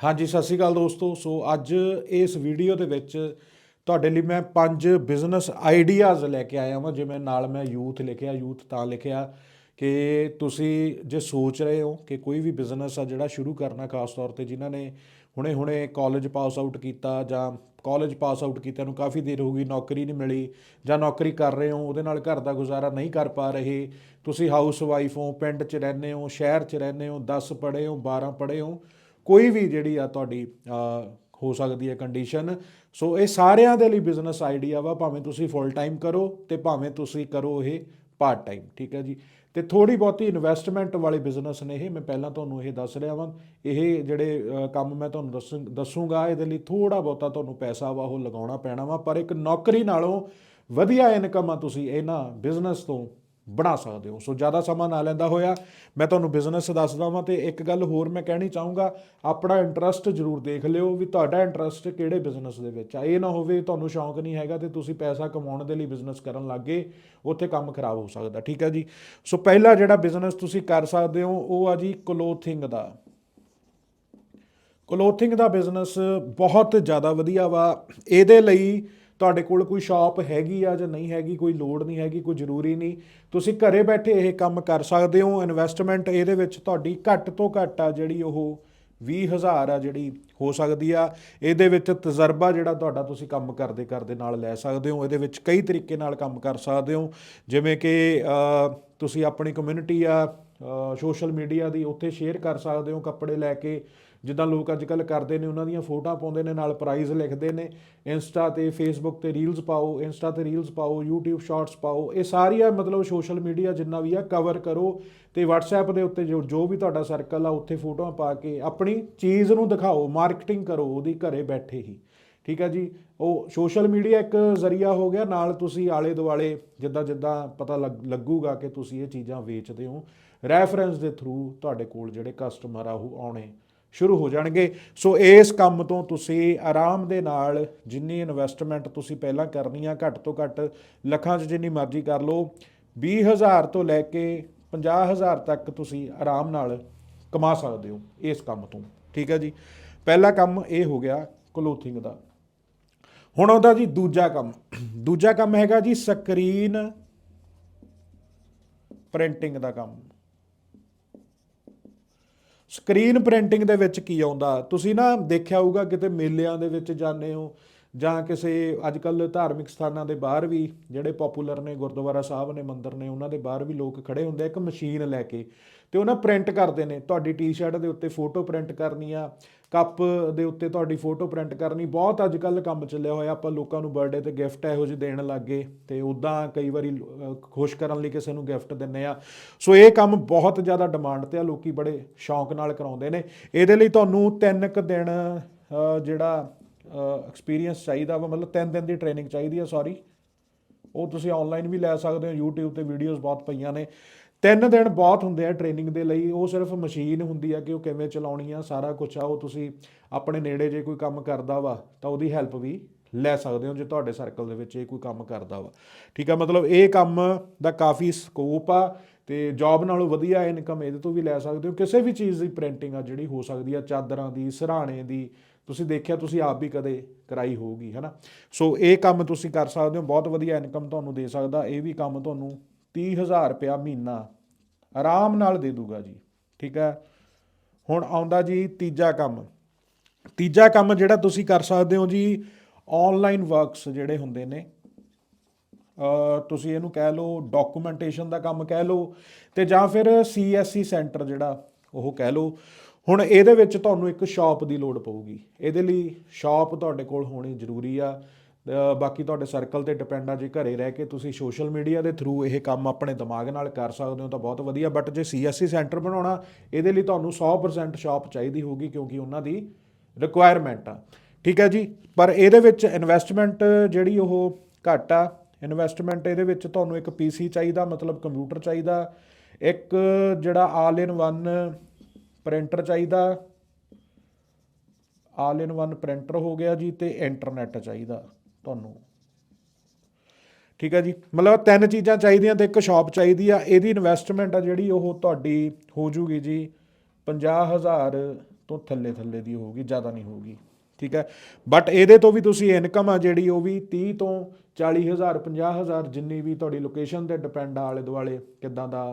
ਹਾਂਜੀ, ਸਤਿ ਸ਼੍ਰੀ ਅਕਾਲ ਦੋਸਤੋ। ਸੋ ਅੱਜ ਇਸ ਵੀਡੀਓ ਦੇ ਵਿੱਚ ਤੁਹਾਡੇ ਲਈ ਮੈਂ ਪੰਜ ਬਿਜ਼ਨਸ ਆਈਡੀਆਜ਼ ਲੈ ਕੇ ਆਇਆ ਹਾਂ ਜਿਵੇਂ ਨਾਲ ਮੈਂ ਯੂਥ ਲਿਖਿਆ, ਯੂਥ ਤਾਂ ਲਿਖਿਆ ਕਿ ਤੁਸੀਂ ਜੇ ਸੋਚ ਰਹੇ ਹੋ ਕਿ ਕੋਈ ਵੀ ਬਿਜ਼ਨਸ ਆ ਜਿਹੜਾ ਸ਼ੁਰੂ ਕਰਨਾ ਖਾਸ ਤੌਰ ਤੇ ਜਿਨ੍ਹਾਂ ਨੇ ਹੁਣੇ ਹੁਣੇ ਕਾਲਜ ਪਾਸ ਆਊਟ ਕੀਤਾ ਜਾਂ ਕਾਲਜ ਪਾਸ ਆਊਟ ਕੀਤਾ ਨੂੰ ਕਾਫੀ ਦੇਰ ਹੋ ਗਈ, ਨੌਕਰੀ ਨਹੀਂ ਮਿਲੀ ਜਾਂ ਨੌਕਰੀ ਕਰ ਰਹੇ ਹੋ, ਉਹਦੇ ਨਾਲ ਘਰ ਦਾ ਗੁਜ਼ਾਰਾ ਨਹੀਂ ਕਰ ਪਾ ਰਹੇ, ਤੁਸੀਂ ਹਾਊਸ ਵਾਈਫ ਹੋ, ਪਿੰਡ 'ਚ ਰਹਿੰਦੇ ਹੋ, ਸ਼ਹਿਰ 'ਚ ਰਹਿੰਦੇ ਹੋ 10 ਪੜ੍ਹੇ ਹੋ 12 ਪੜ੍ਹੇ ਹੋ ਕੋਈ ਵੀ ਜਿਹੜੀ ਆ ਤੁਹਾਡੀ ਹੋ ਸਕਦੀ ਹੈ ਕੰਡੀਸ਼ਨ ਸੋ ਇਹ ਸਾਰਿਆਂ ਦੇ ਲਈ ਬਿਜ਼ਨਸ ਆਈਡੀਆ ਵਾ, ਭਾਵੇਂ ਤੁਸੀਂ ਫੁੱਲ ਟਾਈਮ ਕਰੋ ਤੇ ਭਾਵੇਂ ਤੁਸੀਂ ਕਰੋ ਇਹ ਪਾਰਟ ਟਾਈਮ ਠੀਕ ਹੈ ਜੀ? ਤੇ ਥੋੜੀ ਬਹੁਤੀ ਇਨਵੈਸਟਮੈਂਟ ਵਾਲੇ ਬਿਜ਼ਨਸ ਨੇ ਇਹ, ਮੈਂ ਪਹਿਲਾਂ ਤੁਹਾਨੂੰ ਇਹ ਦੱਸ ਰਿਹਾ ਵਾਂ। ਇਹ ਜਿਹੜੇ ਕੰਮ ਮੈਂ ਤੁਹਾਨੂੰ ਦੱਸ, ਦੱਸੂਗਾ, ਇਹਦੇ ਲਈ ਥੋੜਾ ਬਹੁਤਾ ਤੁਹਾਨੂੰ ਪੈਸਾ ਵਾ ਉਹ ਲਗਾਉਣਾ ਪੈਣਾ ਵਾ, ਪਰ ਇੱਕ ਨੌਕਰੀ ਨਾਲੋਂ ਵਧੀਆ ਇਨਕਮ ਆ ਤੁਸੀਂ ਇਹਨਾਂ ਬਿਜ਼ਨਸ ਤੋਂ ਬਣਾ ਸਕਦੇ ਹੋ। ਸੋ ਜ਼ਿਆਦਾ ਸਮਾਂ ਨਾ ਲੈਂਦਾ ਹੋਇਆ, ਮੈਂ ਤੁਹਾਨੂੰ ਬਿਜ਼ਨਸ ਦੱਸਦਾ ਵਾਂ ਤੇ ਇੱਕ ਗੱਲ ਹੋਰ ਮੈਂ ਕਹਿਣੀ ਚਾਹੂੰਗਾ, ਆਪਣਾ ਇੰਟਰਸਟ ਜ਼ਰੂਰ ਦੇਖ ਲਿਓ ਵੀ ਤੁਹਾਡਾ ਇੰਟਰਸਟ ਕਿਹੜੇ ਬਿਜ਼ਨਸ ਦੇ ਵਿੱਚ ਆ। ਇਹ ਨਾ ਹੋਵੇ ਤੁਹਾਨੂੰ ਸ਼ੌਂਕ ਨਹੀਂ ਹੈਗਾ ਤੇ ਤੁਸੀਂ ਪੈਸਾ ਕਮਾਉਣ ਦੇ ਲਈ ਬਿਜ਼ਨਸ ਕਰਨ ਲੱਗੇ ਉੱਥੇ ਕੰਮ ਖਰਾਬ ਹੋ ਸਕਦਾ, ਠੀਕ ਹੈ ਜੀ? ਸੋ ਪਹਿਲਾ ਜਿਹੜਾ ਬਿਜ਼ਨਸ ਤੁਸੀਂ ਕਰ ਸਕਦੇ ਹੋ, ਉਹ ਆ ਜੀ ਕਲੋਥਿੰਗ ਦਾ। ਕਲੋਥਿੰਗ ਦਾ ਬਿਜ਼ਨਸ ਬਹੁਤ ਜ਼ਿਆਦਾ ਵਧੀਆ ਵਾ। ਇਹਦੇ ਲਈ ਤੁਹਾਡੇ ਕੋਲ ਕੋਈ ਸ਼ਾਪ ਹੈਗੀ ਆ ਜਾਂ ਨਹੀਂ ਹੈਗੀ, ਕੋਈ ਲੋੜ ਨਹੀਂ ਹੈਗੀ, ਕੋਈ ਜ਼ਰੂਰੀ ਨਹੀਂ। ਤੁਸੀਂ ਘਰੇ ਬੈਠੇ ਇਹ ਕੰਮ ਕਰ ਸਕਦੇ ਹੋ। ਇਨਵੈਸਟਮੈਂਟ ਇਹਦੇ ਵਿੱਚ ਤੁਹਾਡੀ ਘੱਟ ਤੋਂ ਘੱਟ ਆ ਜਿਹੜੀ ਉਹ 20000 ਆ ਜਿਹੜੀ ਹੋ ਸਕਦੀ ਆ। ਇਹਦੇ ਵਿੱਚ ਤਜਰਬਾ ਜਿਹੜਾ ਤੁਹਾਡਾ ਤੁਸੀਂ ਕੰਮ ਕਰਦੇ ਕਰਦੇ ਨਾਲ ਲੈ ਸਕਦੇ ਹੋ। ਇਹਦੇ ਵਿੱਚ ਕਈ ਤਰੀਕੇ ਨਾਲ ਕੰਮ ਕਰ ਸਕਦੇ ਹੋ। ਜਿਵੇਂ ਕਿ ਤੁਸੀਂ ਆਪਣੀ ਕਮਿਊਨਿਟੀ ਆ ਸੋਸ਼ਲ ਮੀਡੀਆ ਦੀ ਉੱਥੇ ਸ਼ੇਅਰ ਕਰ ਸਕਦੇ ਹੋ। ਕੱਪੜੇ ਲੈ ਕੇ ਜਿੱਦਾਂ ਲੋਕ ਅੱਜ ਕੱਲ ਕਰਦੇ ਨੇ, ਉਹਨਾਂ ਦੀਆਂ ਫੋਟੋਆਂ ਪਾਉਂਦੇ ਨੇ, ਨਾਲ ਪ੍ਰਾਈਜ਼ ਲਿਖਦੇ ਨੇ। ਇੰਸਟਾ ਤੇ ਫੇਸਬੁੱਕ ਤੇ ਰੀਲਸ ਪਾਓ ਇੰਸਟਾ ਤੇ ਰੀਲਸ ਪਾਓ, YouTube ਸ਼ਾਰਟਸ ਪਾਓ। ਇਹ ਸਾਰੀਆਂ ਮਤਲਬ ਸੋਸ਼ਲ ਮੀਡੀਆ ਜਿੰਨਾ ਵੀ ਆ ਕਵਰ ਕਰੋ ਤੇ WhatsApp ਦੇ ਉੱਤੇ ਜੋ ਜੋ ਵੀ ਤੁਹਾਡਾ ਸਰਕਲ ਆ, ਉੱਥੇ ਫੋਟੋਆਂ ਪਾ ਕੇ ਆਪਣੀ ਚੀਜ਼ ਨੂੰ ਦਿਖਾਓ ਮਾਰਕੀਟਿੰਗ ਕਰੋ ਉਹਦੀ ਘਰੇ ਬੈਠੇ ਹੀ। ਠੀਕ ਹੈ ਜੀ? ਉਹ ਸੋਸ਼ਲ ਮੀਡੀਆ ਇੱਕ ਜ਼ਰੀਆ ਹੋ ਗਿਆ, ਨਾਲ ਤੁਸੀਂ ਆਲੇ ਦੁਆਲੇ ਜਿੱਦਾਂ ਜਿੱਦਾਂ ਪਤਾ ਲੱਗ- ਲੱਗੂਗਾ ਕਿ ਤੁਸੀਂ ਇਹ ਚੀਜ਼ਾਂ ਵੇਚਦੇ ਹੋ। ਰੈਫਰੈਂਸ ਦੇ ਥਰੂ ਤੁਹਾਡੇ ਕੋਲ ਜਿਹੜੇ ਕਸਟਮਰ ਆ, ਉਹ ਆਉਣੇ। ਸ਼ੁਰੂ ਹੋ ਜਾਣਗੇ। ਸੋ ਇਸ ਕੰਮ ਤੋਂ ਤੁਸੀਂ ਆਰਾਮ ਦੇ ਨਾਲ ਜਿੰਨੀ ਇਨਵੈਸਟਮੈਂਟ ਤੁਸੀਂ ਪਹਿਲਾਂ ਕਰਨੀ ਆ, ਘੱਟ ਤੋਂ ਘੱਟ ਲੱਖਾਂ 'ਚ ਜਿੰਨੀ ਮਰਜ਼ੀ ਕਰ ਲਓ 20000 ਤੋਂ ਲੈ ਕੇ 50000 ਤੱਕ ਤੁਸੀਂ ਆਰਾਮ ਨਾਲ ਕਮਾ ਸਕਦੇ ਹੋ ਇਸ ਕੰਮ ਤੋਂ। ਠੀਕ ਹੈ ਜੀ? ਪਹਿਲਾ ਕੰਮ ਇਹ ਹੋ ਗਿਆ ਕਲੋਥਿੰਗ ਦਾ। ਹੁਣ ਉਹਦਾ ਜੀ ਦੂਜਾ ਕੰਮ। ਦੂਜਾ ਕੰਮ ਹੈਗਾ ਜੀ ਸਕਰੀਨ ਪ੍ਰਿੰਟਿੰਗ ਦਾ ਕੰਮ। ਸਕਰੀਨ ਪ੍ਰਿੰਟਿੰਗ ਦੇ ਵਿੱਚ ਕੀ ਆਉਂਦਾ? ਤੁਸੀਂ ਨਾ ਦੇਖਿਆ ਹੋਊਗਾ ਕਿਤੇ ਮੇਲਿਆਂ ਦੇ ਵਿੱਚ ਜਾਂਦੇ ਹੋ ਜਾਂ ਕਿਸੇ ਅੱਜ ਕੱਲ ਧਾਰਮਿਕ ਸਥਾਨਾਂ ਦੇ ਬਾਹਰ ਵੀ ਜਿਹੜੇ ਪਪੂਲਰ ਨੇ, ਗੁਰਦੁਆਰਾ ਸਾਹਿਬ ਨੇ, ਮੰਦਿਰ ਨੇ, ਉਹਨਾਂ ਦੇ ਬਾਹਰ ਵੀ ਲੋਕ ਖੜੇ ਹੁੰਦੇ ਆ, ਇੱਕ ਮਸ਼ੀਨ ਲੈ ਕੇ ਤੇ ਉਹਨਾਂ ਪ੍ਰਿੰਟ ਕਰਦੇ ਨੇ। ਤੁਹਾਡੀ ਟੀ-ਸ਼ਰਟ ਦੇ ਉੱਤੇ ਫੋਟੋ ਪ੍ਰਿੰਟ ਕਰਨੀ ਆ ਕੱਪ ਦੇ ਉੱਤੇ ਤੁਹਾਡੀ ਫੋਟੋ ਪ੍ਰਿੰਟ ਕਰਨੀ, ਬਹੁਤ ਅੱਜ ਕੱਲ ਕੰਮ ਚੱਲਿਆ ਹੋਇਆ, ਆਪਾਂ ਲੋਕਾਂ ਨੂੰ ਬਰਥਡੇ ਤੇ ਗਿਫਟ ਇਹੋ ਜਿਹੇ ਦੇਣ ਲੱਗੇ ਤੇ ਉਦਾਂ ਕਈ ਵਾਰੀ ਖੁਸ਼ ਕਰਨ ਲਈ ਕਿਸੇ ਨੂੰ ਗਿਫਟ ਦਿੰਨੇ ਆ। ਸੋ ਇਹ ਕੰਮ ਬਹੁਤ ਜ਼ਿਆਦਾ ਡਿਮਾਂਡ ਤੇ ਆ, ਲੋਕੀ ਬੜੇ ਸ਼ੌਂਕ ਨਾਲ ਕਰਾਉਂਦੇ ਨੇ। ਇਹਦੇ ਲਈ ਤੁਹਾਨੂੰ ਤਿੰਨ ਕੁ ਦਿਨ ਜਿਹੜਾ ਐਕਸਪੀਰੀਅੰਸ ਚਾਹੀਦਾ ਵਾ, ਮਤਲਬ ਤਿੰਨ ਦਿਨ ਦੀ ਟ੍ਰੇਨਿੰਗ ਚਾਹੀਦੀ ਆ ਸੌਰੀ। ਉਹ ਤੁਸੀਂ ਆਨਲਾਈਨ ਵੀ ਲੈ ਸਕਦੇ ਹੋ, YouTube ਤੇ ਵੀਡੀਓਜ਼ ਬਹੁਤ ਪਈਆਂ ਨੇ। ਤਿੰਨ ਦਿਨ ਬਹੁਤ ਹੁੰਦੇ ਆ ਟ੍ਰੇਨਿੰਗ ਦੇ ਲਈ, ਉਹ ਸਿਰਫ ਮਸ਼ੀਨ ਹੁੰਦੀ ਆ ਕਿ ਉਹ ਕਿਵੇਂ ਚਲਾਉਣੀ ਆ, ਸਾਰਾ ਕੁਝ ਆ, ਉਹ ਤੁਸੀਂ ਆਪਣੇ ਨੇੜੇ ਜੇ ਕੋਈ ਕੰਮ ਕਰਦਾ ਵਾ, ਤਾਂ ਉਹਦੀ ਹੈਲਪ ਵੀ ਲੈ ਸਕਦੇ ਹੋ, ਜੇ ਤੁਹਾਡੇ ਸਰਕਲ ਦੇ ਵਿੱਚ ਇਹ ਕੋਈ ਕੰਮ ਕਰਦਾ ਵਾ। ਠੀਕ ਆ, ਮਤਲਬ ਇਹ ਕੰਮ ਦਾ ਕਾਫੀ ਸਕੋਪ ਆ ਤੇ ਜੌਬ ਨਾਲੋਂ ਵਧੀਆ ਇਨਕਮ ਇਹਦੇ ਤੋਂ ਵੀ ਲੈ ਸਕਦੇ ਹੋ। ਕਿਸੇ ਵੀ ਚੀਜ਼ ਦੀ ਪ੍ਰਿੰਟਿੰਗ ਆ ਜਿਹੜੀ ਹੋ ਸਕਦੀ ਆ, ਚਾਦਰਾਂ ਦੀ, ਸਰਾਣੇ ਦੀ ਤੁਸੀਂ ਦੇਖਿਆ ਤੁਸੀਂ ਆਪ ਵੀ ਕਦੇ ਕਰਾਈ ਹੋਊਗੀ, ਹੈਨਾ? ਸੋ ਇਹ ਕੰਮ ਤੁਸੀਂ ਕਰ ਸਕਦੇ ਹੋ, ਬਹੁਤ ਵਧੀਆ ਇਨਕਮ ਤੁਹਾਨੂੰ ਦੇ ਸਕਦਾ, ਇਹ ਵੀ ਕੰਮ ਤੁਹਾਨੂੰ 30000 ਰੁਪਇਆ ਮਹੀਨਾ ਆਰਾਮ ਨਾਲ ਦੇ ਦੂਗਾ ਜੀ, ਠੀਕ ਹੈ? ਹੁਣ ਆਉਂਦਾ ਜੀ ਤੀਜਾ ਕੰਮ। ਤੀਜਾ ਕੰਮ ਜਿਹੜਾ ਤੁਸੀਂ ਕਰ ਸਕਦੇ ਹੋ ਜੀ ਆਨਲਾਈਨ ਵਰਕਸ ਜਿਹੜੇ ਹੁੰਦੇ ਨੇ ਤੁਸੀਂ ਇਹਨੂੰ ਕਹਿ ਲਓ ਡਾਕੂਮੈਂਟੇਸ਼ਨ ਦਾ ਕੰਮ ਕਹਿ ਲਓ, ਤੇ ਜਾਂ ਫਿਰ ਸੀਐਸਸੀ ਸੈਂਟਰ ਜਿਹੜਾ, ਉਹ ਕਹਿ ਲਓ। ਹੁਣ ਇਹਦੇ ਵਿੱਚ ਤੁਹਾਨੂੰ ਇੱਕ ਸ਼ਾਪ ਦੀ ਲੋੜ ਪਊਗੀ। ਇਹਦੇ ਲਈ ਸ਼ਾਪ ਤੁਹਾਡੇ ਕੋਲ ਹੋਣੀ ਜ਼ਰੂਰੀ ਆ। ਬਾਕੀ ਤੁਹਾਡੇ ਸਰਕਲ ਤੇ ਡਿਪੈਂਡ ਆ, ਜੇ ਘਰੇ ਰਹਿ ਕੇ ਤੁਸੀਂ ਸੋਸ਼ਲ ਮੀਡੀਆ ਦੇ ਥਰੂ ਇਹ ਕੰਮ ਆਪਣੇ ਦਿਮਾਗ ਨਾਲ ਕਰ ਸਕਦੇ ਹੋ ਤਾਂ ਬਹੁਤ ਵਧੀਆ। ਬਟ ਜੇ ਸੀਐਸਸੀ ਸੈਂਟਰ ਬਣਾਉਣਾ, ਇਹਦੇ ਲਈ ਤੁਹਾਨੂੰ 100% ਸ਼ਾਪ ਚਾਹੀਦੀ ਹੋਊਗੀ ਕਿਉਂਕਿ ਉਹਨਾਂ ਦੀ ਰਿਕੁਆਇਰਮੈਂਟ ਆ। ਠੀਕ ਹੈ ਜੀ? ਪਰ ਇਹਦੇ ਵਿੱਚ ਇਨਵੈਸਟਮੈਂਟ ਜਿਹੜੀ ਉਹ ਘੱਟ ਆ। ਇਨਵੈਸਟਮੈਂਟ ਇਹਦੇ ਵਿੱਚ ਤੁਹਾਨੂੰ ਇੱਕ ਪੀਸੀ ਚਾਹੀਦਾ, ਮਤਲਬ ਕੰਪਿਊਟਰ ਚਾਹੀਦਾ। ਇੱਕ ਜਿਹੜਾ ਆਲ ਇਨ ਵਨ ਪ੍ਰਿੰਟਰ ਚਾਹੀਦਾ। ਆਲ ਇਨ ਵਨ ਪ੍ਰਿੰਟਰ ਹੋ ਗਿਆ ਜੀ ਤੇ ਇੰਟਰਨੈਟ ਚਾਹੀਦਾ ਤੁਹਾਨੂੰ। ਠੀਕ ਹੈ ਜੀ। ਮਤਲਬ ਤਿੰਨ ਚੀਜ਼ਾਂ ਚਾਹੀਦੀਆਂ ਤੇ ਇੱਕ ਸ਼ਾਪ ਚਾਹੀਦੀ ਆ। ਇਹਦੀ ਇਨਵੈਸਟਮੈਂਟ ਆ ਜਿਹੜੀ ਉਹ ਤੁਹਾਡੀ ਹੋ ਜੂਗੀ ਜੀ 50000 ਤੋਂ ਥੱਲੇ ਥੱਲੇ ਦੀ ਹੋਊਗੀ, ਜ਼ਿਆਦਾ ਨਹੀਂ ਹੋਊਗੀ। ਠੀਕ ਹੈ। ਬਟ ਇਹਦੇ ਤੋਂ ਵੀ ਤੁਸੀਂ ਇਨਕਮ ਆ ਜਿਹੜੀ ਉਹ ਵੀ 30 ਤੋਂ 40000 50000 ਜਿੰਨੀ ਵੀ ਤੁਹਾਡੀ ਲੋਕੇਸ਼ਨ ਤੇ ਡਿਪੈਂਡ ਆ ਆਲੇ ਦੁਆਲੇ, ਕਿੱਦਾਂ ਦਾ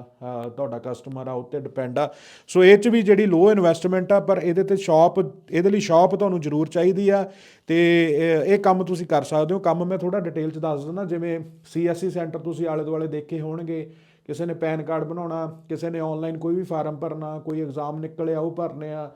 ਤੁਹਾਡਾ ਕਸਟਮਰ ਆ, ਉੱਤੇ ਡਿਪੈਂਡ ਆ। ਸੋ ਇਹ ਚ ਵੀ ਜਿਹੜੀ ਲੋ ਇਨਵੈਸਟਮੈਂਟ ਆ, ਪਰ ਇਹਦੇ ਤੇ ਸ਼ਾਪ ਇਹਦੇ ਲਈ ਸ਼ਾਪ ਤੁਹਾਨੂੰ ਜ਼ਰੂਰ ਚਾਹੀਦੀ ਆ। ਤੇ ਇਹ ਇਹ ਕੰਮ ਤੁਸੀਂ ਕਰ ਸਕਦੇ ਹੋ। ਕੰਮ ਮੈਂ ਥੋੜਾ ਡਿਟੇਲ ਚ ਦੱਸ ਦਿੰਦਾ, ਜਿਵੇਂ ਸੀਐਸਸੀ ਸੈਂਟਰ ਤੁਸੀਂ ਆਲੇ ਦੁਆਲੇ ਦੇਖੇ ਹੋਣਗੇ। ਕਿਸੇ ਨੇ ਪੈਨ ਕਾਰਡ ਬਣਾਉਣਾ, ਕਿਸੇ ਨੇ ਆਨਲਾਈਨ ਕੋਈ ਵੀ ਫਾਰਮ ਭਰਨਾ, ਕੋਈ ਐਗਜ਼ਾਮ ਨਿਕਲਿਆ, ਉਹ ਭਰਨੇ ਆ।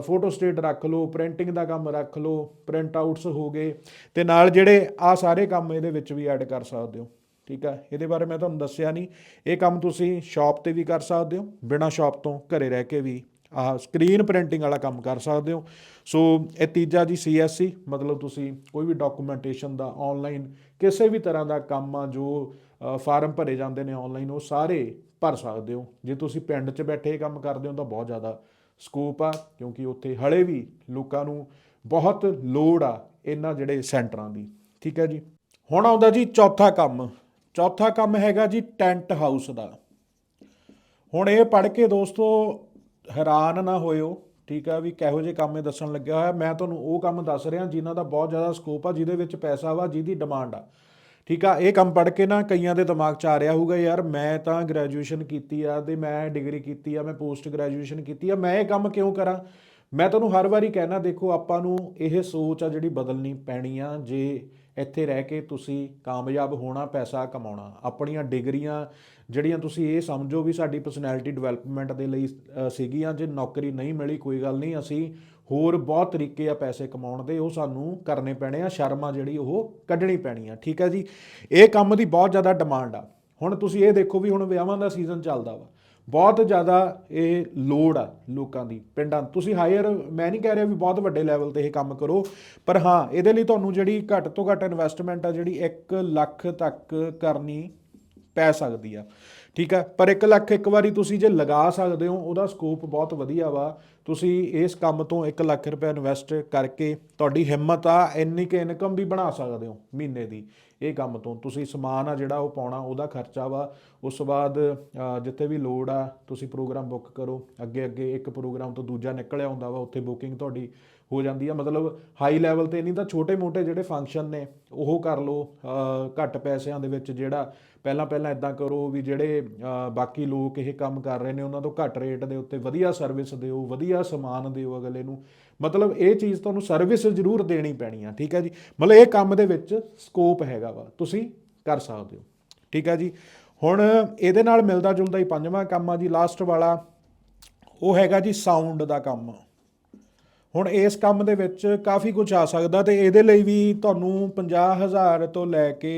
ਫੋਟੋ ਸਟੇਟ ਰੱਖ ਲਓ ਪ੍ਰਿੰਟਿੰਗ ਦਾ ਕੰਮ ਰੱਖ ਲਓ ਪ੍ਰਿੰਟ ਆਊਟਸ ਹੋ ਗਏ ਤੇ ਨਾਲ ਜਿਹੜੇ ਆ ਸਾਰੇ ਕੰਮ ਇਹਦੇ ਵਿੱਚ ਵੀ ਐਡ ਕਰ ਸਕਦੇ ਹੋ, ਠੀਕ ਆ? ਇਹਦੇ ਬਾਰੇ ਮੈਂ ਤੁਹਾਨੂੰ ਦੱਸਿਆ ਨਹੀਂ। ਇਹ ਕੰਮ ਤੁਸੀਂ ਸ਼ਾਪ ਤੇ ਵੀ ਕਰ ਸਕਦੇ ਹੋ, ਬਿਨਾ ਸ਼ਾਪ ਤੋਂ ਘਰੇ ਰਹਿ ਕੇ ਵੀ ਆਹ ਸਕਰੀਨ ਪ੍ਰਿੰਟਿੰਗ ਵਾਲਾ ਕੰਮ ਕਰ ਸਕਦੇ ਹੋ। ਸੋ ਇਹ ਤੀਜਾ ਜੀ ਸੀਐਸਸੀ ਮਤਲਬ ਤੁਸੀਂ ਕੋਈ ਵੀ ਡਾਕੂਮੈਂਟੇਸ਼ਨ ਦਾ ਆਨਲਾਈਨ ਕਿਸੇ ਵੀ ਤਰ੍ਹਾਂ ਦਾ ਕੰਮ ਆ, ਜੋ ਫਾਰਮ ਭਰੇ ਜਾਂਦੇ ਨੇ ਆਨਲਾਈਨ ਉਹ ਸਾਰੇ ਭਰ ਸਕਦੇ ਹੋ। ਜੇ ਤੁਸੀਂ ਪਿੰਡ 'ਚ ਬੈਠੇ ਕੰਮ ਕਰਦੇ ਹੋ ਤਾਂ ਬਹੁਤ ਜ਼ਿਆਦਾ ਸਕੋਪ ਆ, ਕਿਉਂਕਿ ਉੱਥੇ ਹਲੇ ਵੀ ਲੋਕਾਂ ਨੂੰ ਬਹੁਤ ਲੋੜ ਆ ਇਹਨਾਂ ਜਿਹੜੇ ਸੈਂਟਰਾਂ ਦੀ। ਠੀਕ ਹੈ ਜੀ? ਹੁਣ ਆਉਂਦਾ ਜੀ ਚੌਥਾ ਕੰਮ। ਚੌਥਾ ਕੰਮ ਹੈਗਾ ਜੀ ਟੈਂਟ ਹਾਊਸ ਦਾ। ਹੁਣ ਇਹ ਪੜ੍ਹ ਕੇ ਦੋਸਤੋ ਹੈਰਾਨ ਨਾ ਹੋਇਓ, ਠੀਕ ਆ, ਵੀ ਕਿਹੋ ਜਿਹੇ ਕੰਮ ਇਹ ਦੱਸਣ ਲੱਗਿਆ ਹੋਇਆ। ਮੈਂ ਤੁਹਾਨੂੰ ਉਹ ਕੰਮ ਦੱਸ ਰਿਹਾ ਜਿਨ੍ਹਾਂ ਦਾ ਬਹੁਤ ਜ਼ਿਆਦਾ ਸਕੋਪ ਆ, ਜਿਹਦੇ ਵਿੱਚ ਪੈਸਾ ਵਾ, ਜਿਹਦੀ ਡਿਮਾਂਡ ਆ। ਠੀਕ ਆ, ਇਹ ਕੰਮ ਪੜ੍ਹ ਕੇ ਨਾ ਕਈਆਂ ਦੇ ਦਿਮਾਗ 'ਚ ਆ ਰਿਹਾ ਹੋਊਗਾ, ਯਾਰ ਮੈਂ ਤਾਂ ਗ੍ਰੈਜੂਏਸ਼ਨ ਕੀਤੀ ਆ ਤੇ ਮੈਂ ਡਿਗਰੀ ਕੀਤੀ ਆ, ਮੈਂ ਪੋਸਟ ਗ੍ਰੈਜੂਏਸ਼ਨ ਕੀਤੀ ਆ, ਮੈਂ ਇਹ ਕੰਮ ਕਿਉਂ ਕਰਾਂ? ਮੈਂ ਤੁਹਾਨੂੰ ਹਰ ਵਾਰੀ ਕਹਿਣਾ, ਦੇਖੋ ਆਪਾਂ ਨੂੰ ਇਹ ਸੋਚ ਆ ਜਿਹੜੀ ਬਦਲਣੀ ਪੈਣੀ ਆ, ਜੇ ਇੱਥੇ ਰਹਿ ਕੇ ਤੁਸੀਂ ਕਾਮਯਾਬ ਹੋਣਾ, ਪੈਸਾ ਕਮਾਉਣਾ। ਆਪਣੀਆਂ ਡਿਗਰੀਆਂ ਜਿਹੜੀਆਂ ਤੁਸੀਂ ਇਹ ਸਮਝੋ ਵੀ ਸਾਡੀ ਪਰਸਨੈਲਿਟੀ ਡਿਵੈਲਪਮੈਂਟ ਦੇ ਲਈ ਸੀਗੀਆਂ, ਜੇ ਨੌਕਰੀ ਨਹੀਂ ਮਿਲੀ, ਕੋਈ ਗੱਲ ਨਹੀਂ, ਅਸੀਂ ਹੋਰ ਬਹੁਤ ਤਰੀਕੇ ਆ ਪੈਸੇ ਕਮਾਉਣ ਦੇ, ਉਹ ਸਾਨੂੰ ਕਰਨੇ ਪੈਣੇ ਆ, ਸ਼ਰਮ ਆ ਜਿਹੜੀ ਉਹ ਕੱਢਣੀ ਪੈਣੀ ਆ ਠੀਕ ਹੈ ਜੀ? ਇਹ ਕੰਮ ਦੀ ਬਹੁਤ ਜ਼ਿਆਦਾ ਡਿਮਾਂਡ ਆ। ਹੁਣ ਤੁਸੀਂ ਇਹ ਦੇਖੋ ਵੀ ਹੁਣ ਵਿਆਹਾਂ ਦਾ ਸੀਜ਼ਨ ਚੱਲਦਾ ਵਾ। ਬਹੁਤ ਜ਼ਿਆਦਾ ਇਹ ਲੋੜ ਆ ਲੋਕਾਂ ਦੀ, ਪਿੰਡਾਂ ਤੁਸੀਂ ਹਾਇਰ ਮੈਂ ਨਹੀਂ ਕਹਿ ਰਿਹਾ ਵੀ ਬਹੁਤ ਵੱਡੇ ਲੈਵਲ ਤੇ ਇਹ ਕੰਮ ਕਰੋ, ਪਰ ਹਾਂ, ਇਹਦੇ ਲਈ ਤੁਹਾਨੂੰ ਜਿਹੜੀ ਘੱਟ ਤੋਂ ਘੱਟ ਇਨਵੈਸਟਮੈਂਟ ਆ, ਜਿਹੜੀ 1 ਲੱਖ ਤੱਕ ਕਰਨੀ ਪੈ ਸਕਦੀ ਆ। ਠੀਕ ਆ? ਪਰ 1 ਲੱਖ ਇੱਕ ਵਾਰੀ ਤੁਸੀਂ ਜੇ ਲਗਾ ਸਕਦੇ ਹੋ, ਉਹਦਾ ਸਕੋਪ ਬਹੁਤ ਵਧੀਆ ਵਾ। ਤੁਸੀਂ ਇਸ ਕੰਮ ਤੋਂ 1 ਲੱਖ ਰੁਪਏ ਇਨਵੈਸਟ ਕਰਕੇ ਤੁਹਾਡੀ ਹਿੰਮਤ ਆ, ਇੰਨੀ ਕਿ ਇਨਕਮ ਵੀ ਬਣਾ ਸਕਦੇ ਹੋ ਮਹੀਨੇ ਦੀ। ਇਹ ਕੰਮ ਤੋਂ। ਤੁਸੀਂ ਸਮਾਨ ਆ ਜਿਹੜਾ ਉਹ ਪਾਉਣਾ, ਉਹਦਾ ਖਰਚਾ ਵਾ। ਉਸ ਤੋਂ ਬਾਅਦ ਜਿੱਥੇ ਵੀ ਲੋੜ ਆ, ਤੁਸੀਂ ਪ੍ਰੋਗਰਾਮ ਬੁੱਕ ਕਰੋ। ਅੱਗੇ ਅੱਗੇ ਇੱਕ ਪ੍ਰੋਗਰਾਮ ਤੋਂ ਦੂਜਾ ਨਿਕਲਿਆ ਹੁੰਦਾ ਵਾ, ਉੱਥੇ ਬੁਕਿੰਗ ਤੁਹਾਡੀ ਹੋ ਜਾਂਦੀ ਆ। ਮਤਲਬ ਹਾਈ ਲੈਵਲ ਤੇ ਨਹੀਂ ਤਾਂ ਛੋਟੇ-ਮੋਟੇ ਜਿਹੜੇ ਫੰਕਸ਼ਨ ਨੇ, ਉਹ ਕਰ ਲਓ। ਘੱਟ ਪੈਸਿਆਂ ਦੇ ਵਿੱਚ ਜਿਹੜਾ ਪਹਿਲਾਂ ਪਹਿਲਾਂ ਇਦਾਂ ਕਰੋ ਵੀ ਜਿਹੜੇ ਬਾਕੀ ਲੋਕ ਇਹ ਕੰਮ ਕਰ ਰਹੇ ਨੇ, ਉਹਨਾਂ ਤੋਂ ਘੱਟ ਰੇਟ ਦੇ ਉੱਤੇ ਵਧੀਆ ਸਰਵਿਸ ਦਿਓ, ਵਧੀਆ ਸਮਾਨ ਦਿਓ ਅਗਲੇ ਨੂੰ। ਮਤਲਬ ਇਹ ਚੀਜ਼ ਤੁਹਾਨੂੰ ਸਰਵਿਸ ਜ਼ਰੂਰ ਦੇਣੀ ਪੈਣੀ ਆ, ਠੀਕ ਹੈ ਜੀ? ਮਤਲਬ ਇਹ ਕੰਮ ਦੇ ਵਿੱਚ ਸਕੋਪ ਹੈਗਾ ਵਾ, ਤੁਸੀਂ ਕਰ ਸਕਦੇ ਹੋ। ਠੀਕ ਹੈ ਜੀ? ਹੁਣ ਇਹਦੇ ਨਾਲ ਮਿਲਦਾ ਜੁਲਦਾ ਹੀ ਪੰਜਵਾਂ ਕੰਮ ਆ ਜੀ ਲਾਸਟ ਵਾਲਾ। ਉਹ ਹੈਗਾ ਜੀ ਸਾਊਂਡ ਦਾ ਕੰਮ। ਹੁਣ ਇਸ ਕੰਮ ਦੇ ਵਿੱਚ ਕਾਫੀ ਕੁਝ ਆ ਸਕਦਾ ਤੇ ਇਹਦੇ ਲਈ ਵੀ ਤੁਹਾਨੂੰ 50000 ਤੋਂ ਲੈ ਕੇ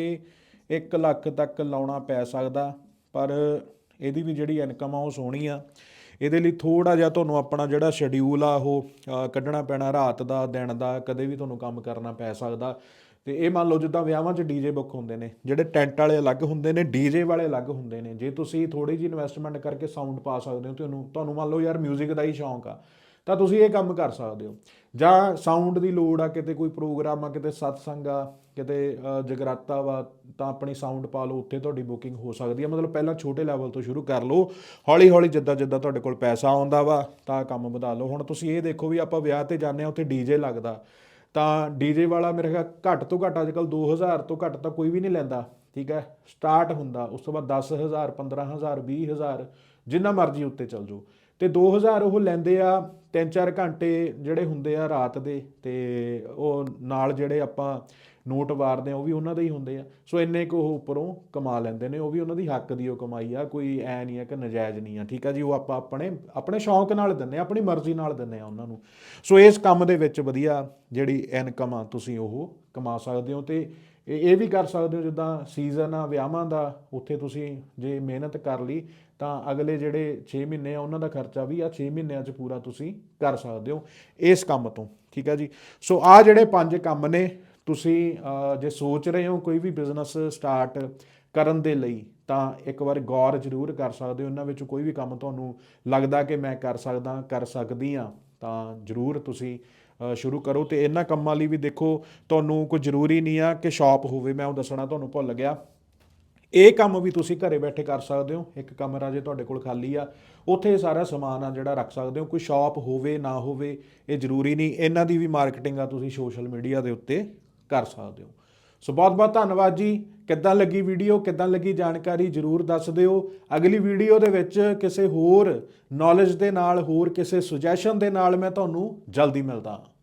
1 ਲੱਖ ਤੱਕ ਲਾਉਣਾ ਪੈ ਸਕਦਾ, ਪਰ ਇਹਦੀ ਵੀ ਜਿਹੜੀ ਇਨਕਮ ਆ ਉਹ ਸੋਹਣੀ ਆ। ਇਹਦੇ ਲਈ ਥੋੜਾ ਜਿਹਾ ਤੁਹਾਨੂੰ ਆਪਣਾ ਜਿਹੜਾ ਸ਼ਡਿਊਲ ਆ ਉਹ ਕੱਢਣਾ ਪੈਣਾ ਰਾਤ ਦਾ, ਦਿਨ ਦਾ, ਕਦੇ ਵੀ ਤੁਹਾਨੂੰ ਕੰਮ ਕਰਨਾ ਪੈ ਸਕਦਾ। ਤੇ ਇਹ ਮੰਨ ਲਓ ਜਿੱਦਾਂ ਵਿਆਹਾਂ 'ਚ ਡੀਜੇ ਬੁੱਕ ਹੁੰਦੇ ਨੇ, ਜਿਹੜੇ ਟੈਂਟ ਵਾਲੇ ਅਲੱਗ ਹੁੰਦੇ ਨੇ ਡੀਜੇ ਵਾਲੇ ਅਲੱਗ ਹੁੰਦੇ ਨੇ। ਜੇ ਤੁਸੀਂ ਥੋੜੀ ਜਿਹੀ ਇਨਵੈਸਟਮੈਂਟ ਕਰਕੇ ਸਾਊਂਡ ਪਾ ਸਕਦੇ ਹੋ ਤੁਹਾਨੂੰ ਤੁਹਾਨੂੰ ਮੰਨ ਲਓ ਯਾਰ 뮤직 ਦਾ ਹੀ ਸ਼ੌਂਕ ਆ। ਤਾਂ ਤੁਸੀਂ ਇਹ ਕੰਮ ਕਰ ਸਕਦੇ ਹੋ। ਜਾਂ ਸਾਊਂਡ ਦੀ ਲੋੜ ਆ, ਕਿਤੇ ਕੋਈ ਪ੍ਰੋਗਰਾਮ ਆ, ਕਿਤੇ ਸਤਸੰਗ ਆ, ਕਿਤੇ ਜਗਰਾਤਾ ਵਾ, ਤਾਂ ਆਪਣੀ ਸਾਊਂਡ ਪਾ ਲਓ, ਉੱਥੇ ਤੁਹਾਡੀ ਬੁਕਿੰਗ ਹੋ ਸਕਦੀ ਹੈ ਮਤਲਬ ਪਹਿਲਾਂ ਛੋਟੇ ਲੈਵਲ ਤੋਂ ਸ਼ੁਰੂ ਕਰ ਲਓ ਹੌਲੀ ਹੌਲੀ ਜਿੱਦਾਂ ਜਿੱਦਾਂ ਤੁਹਾਡੇ ਕੋਲ ਪੈਸਾ ਆਉਂਦਾ ਵਾ, ਤਾਂ ਕੰਮ ਵਧਾ ਲਓ। ਹੁਣ ਤੁਸੀਂ ਇਹ ਦੇਖੋ ਵੀ ਆਪਾਂ ਵਿਆਹ ਤੇ ਜਾਂਦੇ ਆ ਉੱਥੇ ਡੀਜੇ ਲੱਗਦਾ। ਤਾਂ ਡੀਜੇ ਵਾਲਾ ਮੇਰੇ ਖਿਆਲ ਘੱਟ ਤੋਂ ਘੱਟ ਅੱਜ ਕੱਲ 2000 ਤੋਂ ਘੱਟ ਤਾਂ ਕੋਈ ਵੀ ਨਹੀਂ ਲੈਂਦਾ, ਠੀਕ ਹੈ? ਸਟਾਰਟ ਹੁੰਦਾ, ਉਸ ਤੋਂ ਬਾਅਦ 10000 15000 20000 ਜਿੰਨਾ ਮਰਜ਼ੀ ਉੱਤੇ ਚੱਲ ਜਾਓ। ਤੇ 2000 ਉਹ ਲੈਂਦੇ ਆ 3-4 ਘੰਟੇ ਜਿਹੜੇ ਹੁੰਦੇ ਆ ਰਾਤ ਦੇ ਤੇ ਉਹ ਨਾਲ ਜਿਹੜੇ ਆਪਾਂ ਨੋਟ ਵਾਰਦੇ ਆ, ਉਹ ਵੀ ਉਹਨਾਂ ਦੇ ਹੀ ਹੁੰਦੇ ਆ। ਸੋ ਇੰਨੇ ਕੁ ਉਹ ਉੱਪਰੋਂ ਕਮਾ ਲੈਂਦੇ ਨੇ, ਉਹ ਵੀ ਉਹਨਾਂ ਦੀ ਹੱਕ ਦੀ ਉਹ ਕਮਾਈ ਆ, ਕੋਈ ਐ ਨਹੀਂ ਆ ਕਿ ਨਜਾਇਜ਼ ਨਹੀਂ ਆ, ਠੀਕ ਆ ਜੀ? ਉਹ ਆਪਾਂ ਆਪਣੇ ਆਪਣੇ ਸ਼ੌਂਕ ਨਾਲ ਦਿੰਨੇ ਆ, ਆਪਣੀ ਮਰਜ਼ੀ ਨਾਲ ਦਿੰਨੇ ਆ ਉਹਨਾਂ ਨੂੰ। ਸੋ ਇਸ ਕੰਮ ਦੇ ਵਿੱਚ ਵਧੀਆ ਜਿਹੜੀ ਇਨਕਮ ਆ, ਤੁਸੀਂ ਉਹ ਕਮਾ ਸਕਦੇ ਹੋ ਤੇ ਇਹ ਇਹ ਵੀ ਕਰ ਸਕਦੇ ਹੋ, ਜਿੱਦਾਂ ਸੀਜ਼ਨ ਆ, ਵਿਆਹਾਂ ਦਾ, ਉੱਥੇ ਤੁਸੀਂ ਜੇ ਮਿਹਨਤ ਕਰ ਲਈ ਤਾਂ ਅਗਲੇ ਜਿਹੜੇ 6 ਮਹੀਨੇ ਆ, ਉਹਨਾਂ ਦਾ ਖਰਚਾ ਵੀ ਆ 6 ਮਹੀਨਿਆਂ 'ਚ ਪੂਰਾ ਤੁਸੀਂ ਕਰ ਸਕਦੇ ਹੋ ਇਸ ਕੰਮ ਤੋਂ, ਠੀਕ ਹੈ ਜੀ? ਸੋ ਆ ਜਿਹੜੇ ਪੰਜ ਕੰਮ ਨੇ, ਤੁਸੀਂ ਜੇ ਸੋਚ ਰਹੇ ਹੋ ਕੋਈ ਵੀ ਬਿਜ਼ਨਸ ਸਟਾਰਟ ਕਰਨ ਦੇ ਲਈ, ਤਾਂ ਇੱਕ ਵਾਰ ਗੌਰ ਜ਼ਰੂਰ ਕਰ ਸਕਦੇ ਹੋ। ਇਹਨਾਂ ਵਿੱਚ ਕੋਈ ਵੀ ਕੰਮ ਤੁਹਾਨੂੰ ਲੱਗਦਾ ਕਿ ਮੈਂ ਕਰ ਸਕਦਾ, ਕਰ ਸਕਦੀ ਆ ਤਾਂ ਜ਼ਰੂਰ ਤੁਸੀਂ ਸ਼ੁਰੂ ਕਰੋ। ਤੇ ਇਹਨਾਂ ਕੰਮਾਂ ਲਈ ਵੀ ਦੇਖੋ, ਤੁਹਾਨੂੰ ਕੋਈ ਜ਼ਰੂਰੀ ਨਹੀਂ ਆ ਕਿ ਸ਼ਾਪ ਹੋਵੇ, ਮੈਂ ਉਹ ਦੱਸਣਾ ਤੁਹਾਨੂੰ ਭੁੱਲ ਗਿਆ। ਇਹ ਕੰਮ ਵੀ ਤੁਸੀਂ ਘਰੇ ਬੈਠੇ ਕਰ ਸਕਦੇ ਹੋ। ਇੱਕ ਕਮਰਾ ਜੇ ਤੁਹਾਡੇ ਕੋਲ ਖਾਲੀ ਆ, ਉੱਥੇ ਇਹ ਸਾਰਾ ਸਮਾਨ ਆ ਜਿਹੜਾ ਰੱਖ ਸਕਦੇ ਹੋ। ਕੋਈ ਸ਼ਾਪ ਹੋਵੇ, ਨਾ ਹੋਵੇ, ਇਹ ਜ਼ਰੂਰੀ ਨਹੀਂ। ਇਹਨਾਂ ਦੀ ਵੀ ਮਾਰਕੀਟਿੰਗ ਆ ਤੁਸੀਂ ਸੋਸ਼ਲ ਮੀਡੀਆ ਦੇ ਉੱਤੇ ਕਰ ਸਕਦੇ ਹੋ। ਸੋ ਬਹੁਤ ਬਹੁਤ ਧੰਨਵਾਦ ਜੀ। ਕਿੱਦਾਂ ਲੱਗੀ ਵੀਡੀਓ? ਕਿੱਦਾਂ ਲੱਗੀ ਜਾਣਕਾਰੀ? ਜਰੂਰ ਦੱਸ ਦਿਓ। ਅਗਲੀ ਵੀਡੀਓ ਦੇ ਵਿੱਚ ਕਿਸੇ ਹੋਰ ਨੌਲੇਜ ਦੇ ਨਾਲ, ਹੋਰ ਕਿਸੇ ਸੁਜੈਸ਼ਨ ਦੇ ਨਾਲ ਮੈਂ ਤੁਹਾਨੂੰ ਜਲਦੀ ਮਿਲਦਾ ਹਾਂ।